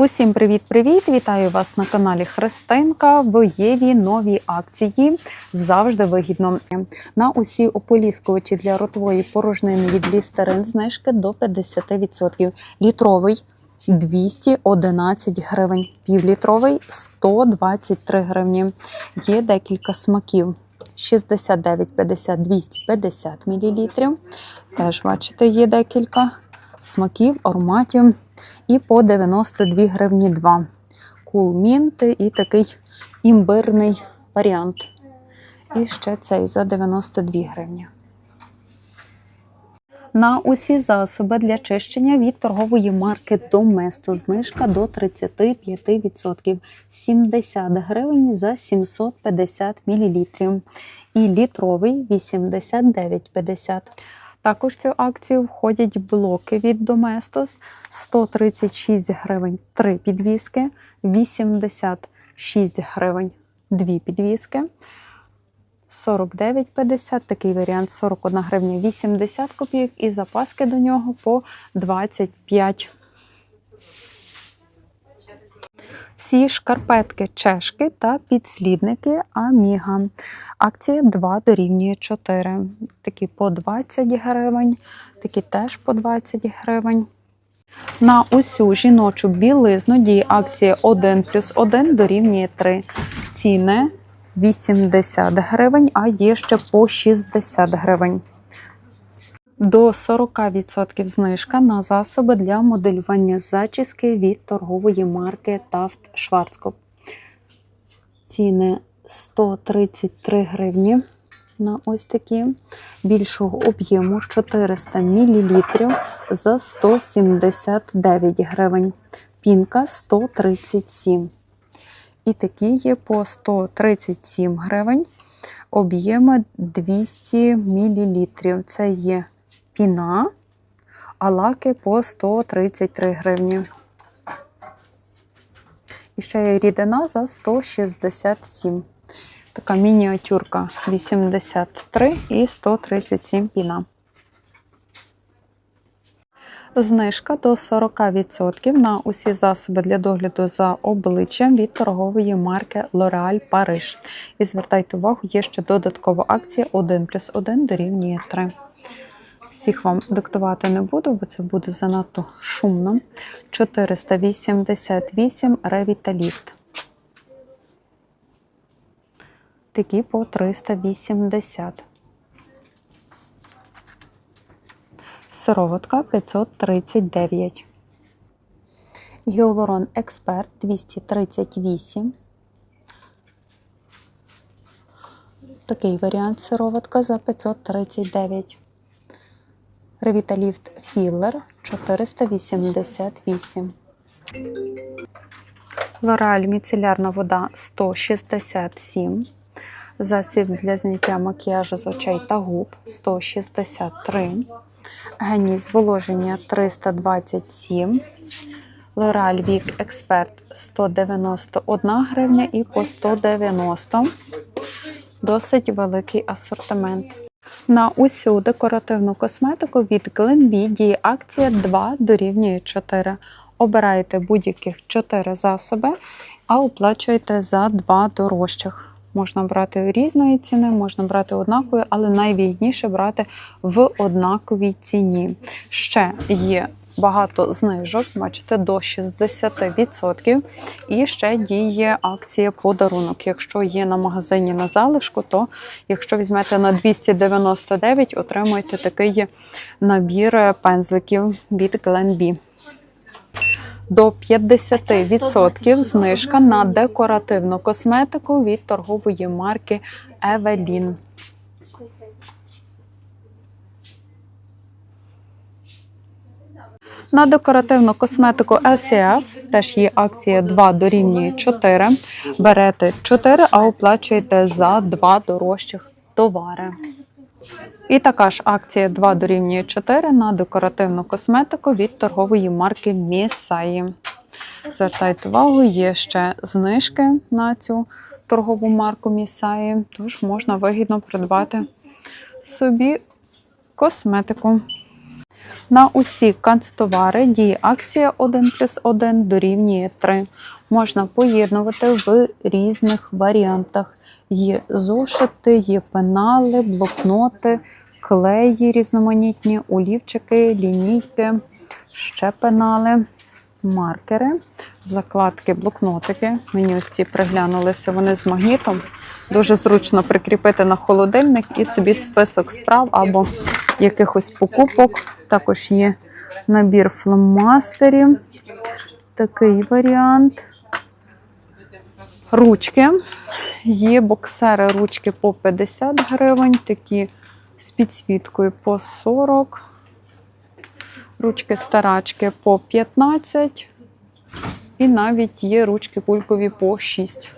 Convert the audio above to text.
Усім привіт-привіт! Вітаю вас на каналі Христинка. В Єві нові акції завжди вигідно. На усі ополіскувачі для ротової порожнини від лістерин знижки до 50%. Літровий 211 гривень, півлітровий 123 гривні. Є декілька смаків. 69, 50, 250 мл. Теж, бачите, є декілька смаків, ароматів. І по 92 гривні 2. Кулмінт і такий імбирний варіант. І ще цей за 92 гривні. На усі засоби для чищення від торгової марки Доместо знижка до 35%. 70 гривень за 750 мл. І літровий 89,50. Також в цю акцію входять блоки від Доместос 136 гривень 3 підвіски, 86 гривень 2 підвіски. 49,50, такий варіант 41 гривня 80 копійок і запаски до нього по 25. Всі шкарпетки чешки та підслідники Аміга. Акція 2 дорівнює 4. Такі по 20 гривень, такі теж по 20 гривень. На усю жіночу білизну діє акція 1 плюс 1 дорівнює 3. Ціни 80 гривень, а є ще по 60 гривень. До 40% знижка на засоби для моделювання зачіски від торгової марки Taft Schwarzkopf. Ціни 133 гривні на ось такі більшого об'єму 400 мл за 179 гривень. Пінка 137. І такі є по 137 гривень. Об'єми 200 мл. Це є піна, а лаки по 133 гривні. І ще є рідина за 167. Така мініатюрка 83 і 137 піна. Знижка до 40% на усі засоби для догляду за обличчям від торгової марки L'Oréal Paris. І звертайте увагу, є ще додаткова акція 1 плюс 1 дорівнює 3. Всіх вам диктувати не буду, бо це буде занадто шумно. 488 Revitalift. Такі по 380. Сироватка 539. Гіалурон Експерт 238. Такий варіант сироватка за 539. Ревіталіфт Філлер 488. Лореаль міцелярна вода 167. Засіб для зняття макіяжу з очей та губ 163. Гені зволоження 327. Лореаль Вік Експерт 191 гривня і по 190. Досить великий асортимент. На усю декоративну косметику від Glenbee діє акція 2 дорівнює 4. Обираєте будь-яких 4 засоби, а оплачуєте за 2 дорожчих. Можна брати різної ціни, можна брати однакові, але найвигідніше брати в однаковій ціні. Ще є багато знижок, бачите, до 60%. І ще діє акція подарунок. Якщо є на магазині на залишку, то якщо візьмете на 299, отримуєте такий набір пензликів від Glenbee. До 50% знижка на декоративну косметику від торгової марки Evelyn. На декоративну косметику LCF теж є акція 2 дорівнює 4. Берете 4, а оплачуєте за 2 дорожчих товари. І така ж акція 2 дорівнює 4 на декоративну косметику від торгової марки Місаї. Звертайте увагу, є ще знижки на цю торгову марку Місаї, тож можна вигідно придбати собі косметику. На усі канцтовари діє акція 1 плюс 1 дорівнює 3. Можна поєднувати в різних варіантах. Є зошити, є пенали, блокноти, клеї різноманітні, олівчики, лінійки, ще пенали, маркери, закладки, блокнотики. Мені ось ці приглянулися, вони з магнітом. Дуже зручно прикріпити на холодильник і собі список справ або якихось покупок. Також є набір фломастерів. Такий варіант. Ручки. Є боксери ручки по 50 гривень, такі з підсвіткою по 40. Ручки старачки по 15. І навіть є ручки кулькові по 6.